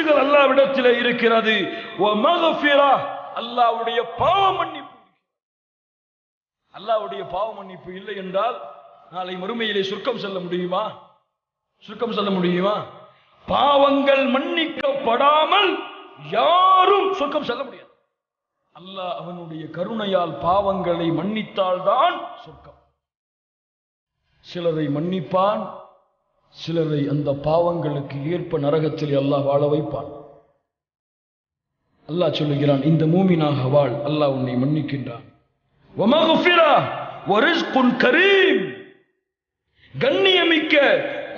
அந்தஸ்துகள் அல்லாவிடத்தில் இருக்கிறது. அல்லாவுடைய பாவ மன்னிப்பு. அல்லாவுடைய பாவ மன்னிப்பு இல்லை என்றால் நாளை மறுமையிலே சுருக்கம் செல்ல முடியுமா? சுருக்கம் செல்ல முடியுமா? பாவங்கள் மன்னிக்கப்படாமல் யாரும் சுருக்கம் செல்ல முடியாது. அல்லாஹ் அவனுடைய கருணையால் பாவங்களை மன்னித்தால்தான் சொர்க்கம். சிலரை மன்னிப்பான் சிலரை அந்த பாவங்களுக்கு ஏற்ப நரகத்தில் அல்லாஹ் வாழ வைப்பான். அல்லாஹ் சொல்லுகிறான் இந்த மூமினாக வாழ் அல்லாஹ் உன்னை மன்னிக்கின்றான். கண்ணியமிக்க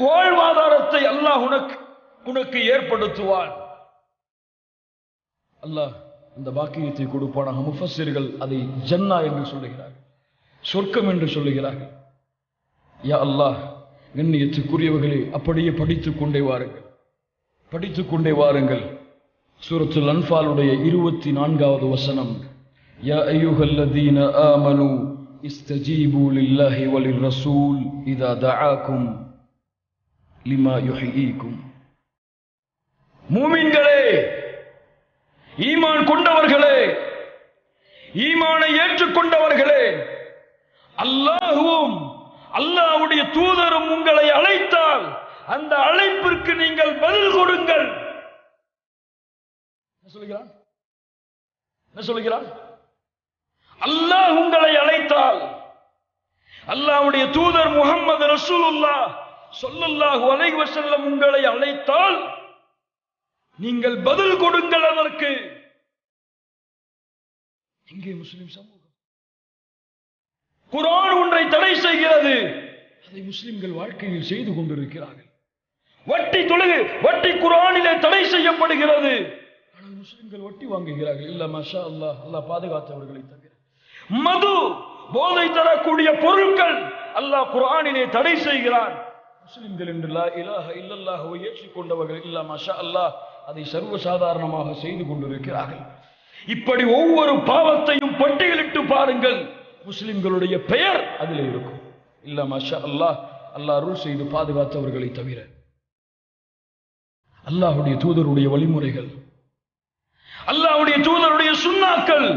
வாழ்வாதாரத்தை அல்லாஹ் உனக்கு உனக்கு ஏற்படுத்துவான். அல்லாஹ் அந்த பாக்கியத்தை கொடுப்பான முஃபசிர்கள் அதை ஜன்னா என்று சொல்லுகிறார் சொர்க்கம் என்று சொல்லுகிறார்கள். யா அல்லாஹ் கண்ணியத்துக்குரியவர்களே அப்படியே படித்துக் கொண்டே வாருங்கள். படித்துக் கொண்டே வாருங்கள். சூரத்துல் அன்ஃபாலுடைய இருபத்தி நான்காவது வசனம். யா ஐயுஹல்லதீன ஆமனு இஸ்தஜீபு லில்லாஹி வலிர் ரசூல் இதா தஆக்கும் லிமா யுஹ்யீக்கும். மூமின்களே ஈமான் கொண்டவர்களே ஈமானை ஏற்றுக்கொண்டவர்களே அல்லாஹுவும் அல்லாவுடைய தூதரும் உங்களை அழைத்தால் அந்த அழைப்பிற்கு நீங்கள் பதில் கொடுங்கள். என்ன சொல்லுகிறான்? என்ன சொல்லுகிறான்? அல்லாஹ் உங்களை அழைத்தால் அல்லாஹ்வுடைய தூதர் முகமது ரசூலுல்லா ஸல்லல்லாஹு அலைஹி உங்களை அழைத்தால் நீங்கள் பதில் கொடுங்கள் அதற்கு. இங்கே முஸ்லிம் சமூகம். குரான் ஒன்றை தடை செய்கிறது. அதை முஸ்லிம்கள் வாழ்க்கையில் செய்து கொண்டிருக்கிறார்கள். வட்டி தொழுகு வட்டி குர்ஆனிலே தடை செய்யப்படுகிறது. ஆனால் முஸ்லிம்கள் வட்டி வாங்குகிறார்கள். இல்ல மஷா அல்லாஹ் அல்லாஹ் பாதுகாத்தவர்களை தவிர. மது போதை தரக்கூடிய பொருட்கள் அல்லாஹ் குர்ஆனிலே தடை செய்கிறான். முஸ்லிம்கள் என்று இலாஹ இல்லல்லாஹுவை ஏற்றுக்கொண்டவர்கள் இல்ல மஷா அல்லாஹ் அதை சர்வசாதாரணமாக செய்து கொண்டிருக்கிறார்கள். இப்படி ஒவ்வொரு பாவத்தையும் பட்டியலிட்டு பாருங்கள். முஸ்லிம்களுடைய பெயர் அதில் இருக்கும். இல்ல மஷா அல்லாஹ் அல்லாஹ் அருள் செய்து பாதுகாத்தவர்களை தவிர. அல்லாஹுடைய தூதருடைய வழிமுறைகள். அல்லாஹுடைய தூதருடைய சுண்ணாக்கள்.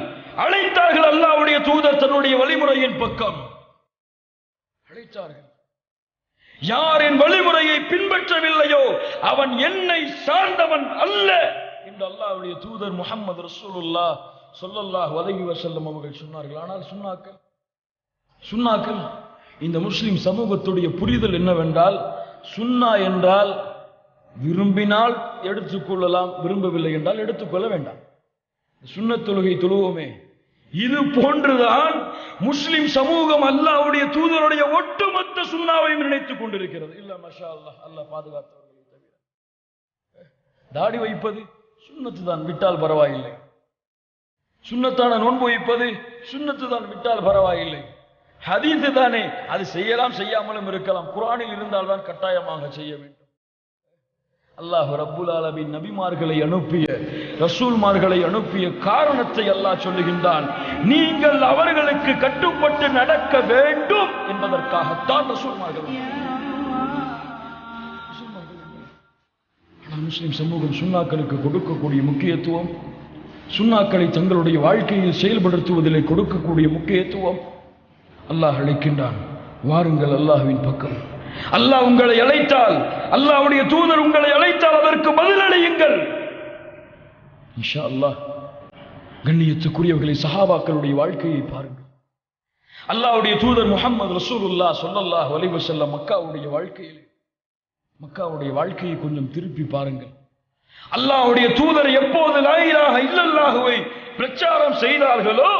அழைத்தார்கள் அல்லாஹுடைய தூதர் தன்னுடைய வழிமுறையின் பக்கம். அழைத்தார்கள். யார் என் வழிமுறையை பின்பற்றவில்லையோ அவன் என்னை சார்ந்தவன் அல்ல என்று அல்லாஹுடைய தூதர் முகமது ரசூலுல்லா ஸல்லல்லாஹு அலைஹி வசல்லம் அவர்கள் சொன்னார்கள். ஆனால் சுண்ணாக்கள் சுன்னாக்கள் இந்த முஸ்லிம் சமூகத்துடைய புரிதல் என்னவென்றால் சுன்னா என்றால் விரும்பினால் எடுத்துக்கொள்ளலாம் விரும்பவில்லை என்றால் எடுத்துக்கொள்ள வேண்டாம். சுண்ண தொழுகை தொழுவோமே. இது போன்றுதான் முஸ்லிம் சமூகம் அல்லாவுடைய தூதருடைய ஒட்டுமொத்த சுண்ணாவையும் நினைத்துக் கொண்டிருக்கிறது. இல்ல மஷா அல்லாஹ் அல்லாஹ் பாதுகாத்தவர்களை தவிர. தாடி வைப்பது சுண்ணத்து தான் விட்டால் பரவாயில்லை. சுண்ணத்தான நோன்பு வைப்பது சுண்ணத்து தான் விட்டால் பரவாயில்லை. ஹதீது தானே. அது செய்யலாம் செய்யாமலும் இருக்கலாம். குரானில் இருந்தால் தான் கட்டாயமாக செய்ய வேண்டும். அல்லாஹ் ரப்புல் ஆலமின் நபிமார்களை அனுப்பிய ரசூல்மார்களை அனுப்பிய காரணத்தை அல்லாஹ் சொல்லுகின்றான். நீங்கள் அவர்களுக்கு கட்டுப்பட்டு நடக்க வேண்டும் என்பதற்காகத்தான் ரசூல்மார்கள் முஸ்லிம் சமூகம் சுண்ணாக்களுக்கு கொடுக்கக்கூடிய முக்கியத்துவம் சுண்ணாக்களை தங்களுடைய வாழ்க்கையில் செயல்படுத்துவதிலே கொடுக்கக்கூடிய முக்கியத்துவம் அல்லாஹ் அழைக்கின்றான். வாருங்கள் அல்லாஹுவின் பக்கம். அல்லாஹ் உங்களை அழைத்தால் அல்லாஹ்வுடைய தூதர் உங்களை அழைத்தால் அதற்கு பதிலளியுங்கள் இஷா அல்லாஹ் கண்ணியத்துக்குரியவர்களை சஹாபாக்களுடைய வாழ்க்கையை பாருங்கள். அல்லாவுடைய தூதர் முகமது ரசூலுல்லா சொல்லல்லாஹ் வலிவு செல்ல மக்காவுடைய வாழ்க்கையில் மக்காவுடைய வாழ்க்கையை கொஞ்சம் திருப்பி பாருங்கள். அல்லாவுடைய தூதர் எப்போது லாயிலாக இல்லல்லாகவே பிரச்சாரம் செய்தார்களோ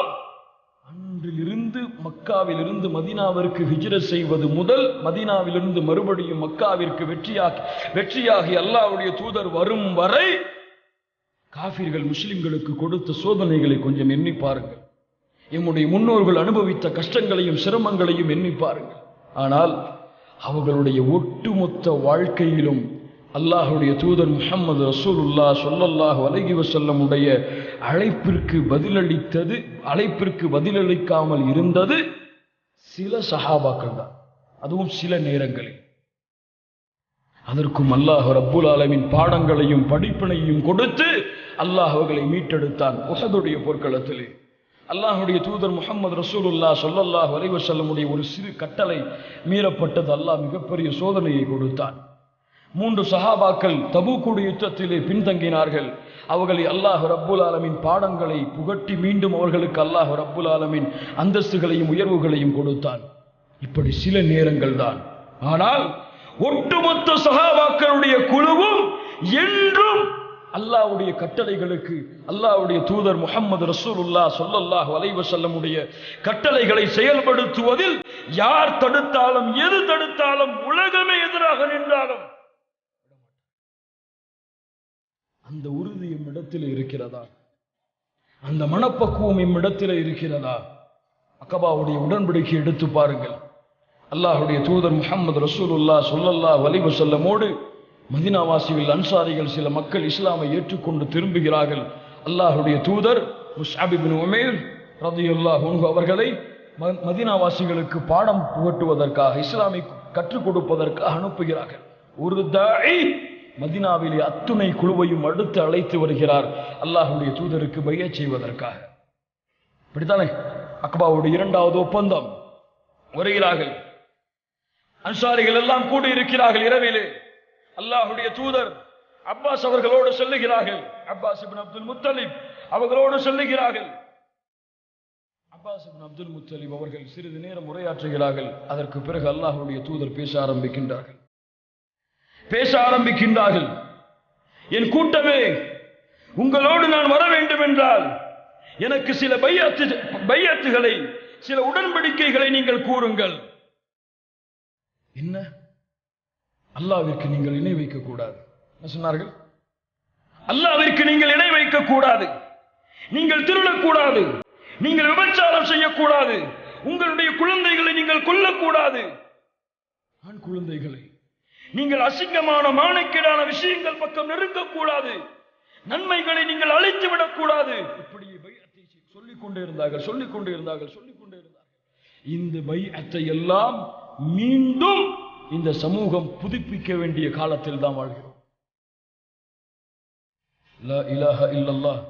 அன்றிலிருந்து மக்காவிலிருந்து மதீனாவிற்கு ஹிஜ்ரத் செய்வது முதல் மதீனாவிலிருந்து மறுபடியும் மக்காவிற்கு வெற்றியாகி வெற்றியாகி அல்லாவுடைய தூதர் வரும் வரை காஃபிர்கள் முஸ்லிம்களுக்கு கொடுத்த சோதனைகளை கொஞ்சம் எண்ணி பாருங்கள். எம்முடைய முன்னோர்கள் அனுபவித்த கஷ்டங்களையும் சிரமங்களையும் எண்ணி பாருங்கள். ஆனால் அவர்களுடைய ஒட்டுமொத்த வாழ்க்கையிலும் அல்லாஹுடைய தூதர் முஹம்மது ரசூலுல்லா சொல்லல்லாஹ் அலைஹி வசல்லமுடைய அழைப்பிற்கு பதிலளித்தது அழைப்பிற்கு பதிலளிக்காமல் இருந்தது சில சஹாபாக்கள் தான் அதுவும் சில நேரங்களில். அதற்கும் அல்லாஹ் ரப்புல் ஆலமின் பாடங்களையும் படிப்பினையும் கொடுத்து அல்லாஹ் அவர்களை மீட்டெடுத்தான் உஹதுடைய போர்க்களத்திலே. அல்லாஹுடைய தூதர் முகமது ரசூலுல்லா சொல்லல்லாஹ் வரைவசல்லமுடைய ஒரு சிறு கட்டளை மீறப்பட்டது. அல்லாஹ் மிகப்பெரிய சோதனையை கொடுத்தான். மூன்று சஹாபாக்கள் தபூக்குடைய யுத்தத்திலே பின்தங்கினார்கள். அவர்களை அல்லாஹ் ரப்புல் ஆலமின் பாடங்களை புகட்டி மீண்டும் அவர்களுக்கு அல்லாஹ் ரப்புல் ஆலமின் அந்தஸ்துகளையும் உயர்வுகளையும் கொடுத்தான். இப்படி சில நேரங்கள் தான் ஆனால் ஒட்டுமொத்த சகாபாக்களுடைய குழுவும் என்றும் அல்லாஹ்வுடைய கட்டளைகளுக்கு அல்லாவுடைய தூதர் முகமது ரசூலுல்லா சொல்லல்லாஹ் அலைஹி வஸல்லமுடைய கட்டளைகளை செயல்படுத்துவதில் யார் தடுத்தாலும் எது தடுத்தாலும் உலகமே எதிராக நின்றாலும் அந்த உறுதி இடத்தில் இருக்கிறதா? அந்த மனப்பக்குவம் இம்மிடத்தில் இருக்கிறதா? அக்கபாவுடைய உடன்படிக்கை எடுத்து பாருங்கள். அல்லாஹுடைய தூதர் முகமது ரசூலுல்லா சொல்லல்லா வலிவு செல்லமோடு மதினாவாசிகள் அன்சாரிகள் சில மக்கள் இஸ்லாமை ஏற்றுக்கொண்டு திரும்புகிறார்கள். அல்லாஹுடைய தூதர் முஸ்அபிபின் உமேர் ரதியுல்லாஹ் அவர்களை மதினாவாசிகளுக்கு மதீனாவாசிகளுக்கு பாடம் புகட்டுவதற்காக இஸ்லாமை கற்றுக் கொடுப்பதற்காக அனுப்புகிறார்கள். ஒரு தாய் மதினாவிலே அத்துணை குழுவையும் அடுத்து அழைத்து வருகிறார். அல்லாஹுடைய தூதருக்கு பைய செய்வதற்காக. இப்படித்தானே? அக்பாவுடைய இரண்டாவது ஒப்பந்தம். வருகிறார்கள் அன்சாரிகள் எல்லாம் கூடி இருக்கிறார்கள் இரவிலே. அல்லாஹுடைய தூதர் அப்பாஸ் அவர்களோடு செல்லுகிறார்கள். அப்பாஸ் இப்னு அப்துல் முத்தலிப் அவர்களோடு செல்லுகிறார்கள். அப்பாஸ் இப்னு அப்துல் முத்தலிப் அவர்கள் சிறிது நேரம் உரையாற்றுகிறார்கள். அதற்கு பிறகு அல்லாஹுடைய தூதர் பேச ஆரம்பிக்கின்றார்கள். பேச ஆரம்பிக்கின்றார்கள். என் கூட்டமே உங்களோடு நான் வர வேண்டும் என்றால் எனக்கு சில பையத்து பையத்துகளை சில உடன்படிக்கைகளை நீங்கள் கூறுங்கள். என்ன? அல்லாவிற்கு நீங்கள் இணை வைக்க கூடாது என்ன சொன்னார்கள்? அல்லாவிற்கு நீங்கள் இணை வைக்க கூடாது நீங்கள் திருடக்கூடாது. நீங்கள் விபச்சாரம் செய்யக்கூடாது. உங்களுடைய குழந்தைகளை நீங்கள் கொல்லக்கூடாது. ஆண் குழந்தைகளை நீங்கள் அசிங்கமான மானக்கேடான விஷயங்கள் பக்கம் நெருங்கக்கூடாது. நன்மைகளை நீங்கள் அழைத்து விடக்கூடாது. இப்படி பைஅத்தை சொல்லிக் கொண்டே இருந்தார்கள் சொல்லிக் கொண்டே இருந்தார்கள் சொல்லிக் கொண்டே இருந்தார்கள் இந்த பைஅத்தை எல்லாம் மீண்டும் இந்த சமூகம் புதுப்பிக்க வேண்டிய காலத்தில் தான் வாழ்கிறோம். லா இலாஹ இல்லல்லாஹ்.